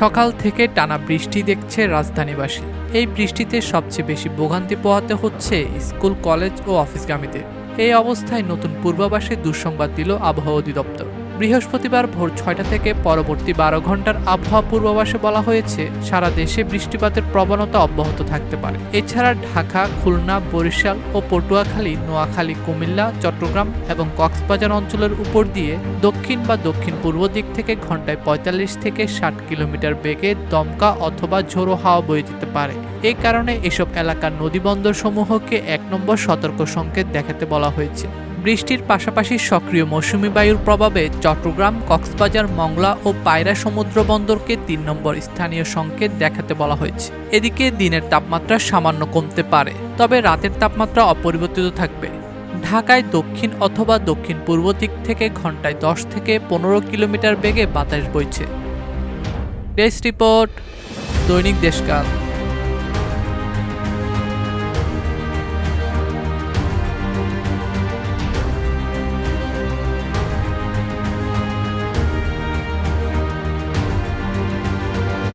সকাল থেকে টানা বৃষ্টি দেখছে রাজধানীবাসী। এই বৃষ্টিতে সবচেয়ে বেশি ভোগান্তি পোহাতে হচ্ছে স্কুল, কলেজ ও অফিসগামীদের। এই অবস্থায় নতুন পূর্বাভাসে দুঃসংবাদ দিল আবহাওয়া অধিদপ্তর। বৃহস্পতিবার ভোর ছয়টা থেকে পরবর্তী বারো ঘণ্টার আবহাওয়া পূর্বাভাসে বলা হয়েছে, সারা দেশে বৃষ্টিপাতের প্রবণতা অব্যাহত থাকতে পারে। এছাড়া ঢাকা, খুলনা, বরিশাল ও পটুয়াখালী, নোয়াখালী, কুমিল্লা, চট্টগ্রাম এবং কক্সবাজার অঞ্চলের উপর দিয়ে দক্ষিণ বা দক্ষিণ পূর্ব দিক থেকে ঘন্টায় পঁয়তাল্লিশ থেকে ষাট কিলোমিটার বেগে দমকা অথবা ঝোড়ো হাওয়া বয়ে যেতে পারে। এই কারণে এসব এলাকার নদীবন্দর সমূহকে এক নম্বর সতর্ক সংকেত দেখাতে বলা হয়েছে। বৃষ্টির পাশাপাশি সক্রিয় মৌসুমি বায়ুর প্রভাবে চট্টগ্রাম, কক্সবাজার, মংলা ও পায়রা সমুদ্র বন্দরকে তিন নম্বর স্থানীয় সংকেত দেখাতে বলা হয়েছে। এদিকে দিনের তাপমাত্রা সামান্য কমতে পারে, তবে রাতের তাপমাত্রা অপরিবর্তিত থাকবে। ঢাকায় দক্ষিণ অথবা দক্ষিণ পূর্ব দিক থেকে ঘন্টায় দশ থেকে পনেরো কিলোমিটার বেগে বাতাস বইছে। ডেস্ক রিপোর্ট, দৈনিক দেশকাল।